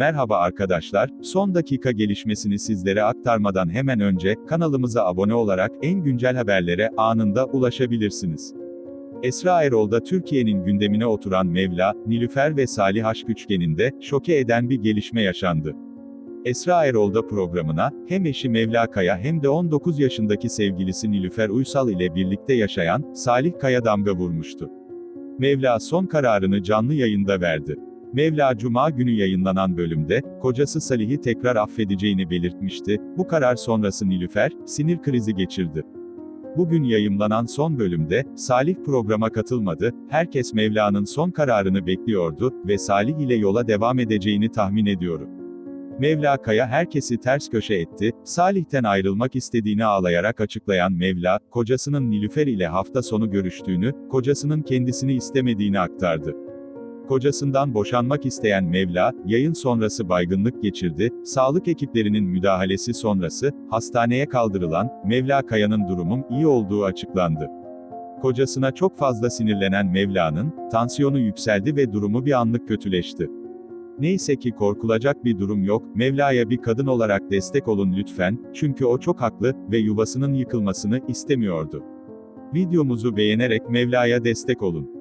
Merhaba arkadaşlar, son dakika gelişmesini sizlere aktarmadan hemen önce, kanalımıza abone olarak en güncel haberlere anında ulaşabilirsiniz. Esra Erol'da Türkiye'nin gündemine oturan Mevla, Nilüfer ve Salih aşk üçgeninde, şoke eden bir gelişme yaşandı. Esra Erol'da programına, hem eşi Mevla Kaya hem de 19 yaşındaki sevgilisi Nilüfer Uysal ile birlikte yaşayan, Salih Kaya damga vurmuştu. Mevla son kararını canlı yayında verdi. Mevla Cuma günü yayınlanan bölümde, kocası Salih'i tekrar affedeceğini belirtmişti, bu karar sonrası Nilüfer, sinir krizi geçirdi. Bugün yayımlanan son bölümde, Salih programa katılmadı, herkes Mevla'nın son kararını bekliyordu ve Salih ile yola devam edeceğini tahmin ediyorum. Mevla Kaya herkesi ters köşe etti, Salih'ten ayrılmak istediğini ağlayarak açıklayan Mevla, kocasının Nilüfer ile hafta sonu görüştüğünü, kocasının kendisini istemediğini aktardı. Kocasından boşanmak isteyen Mevla, yayın sonrası baygınlık geçirdi, sağlık ekiplerinin müdahalesi sonrası, hastaneye kaldırılan, Mevla Kaya'nın durumun iyi olduğu açıklandı. Kocasına çok fazla sinirlenen Mevla'nın, tansiyonu yükseldi ve durumu bir anlık kötüleşti. Neyse ki korkulacak bir durum yok, Mevla'ya bir kadın olarak destek olun lütfen, çünkü o çok haklı ve yuvasının yıkılmasını istemiyordu. Videomuzu beğenerek Mevla'ya destek olun.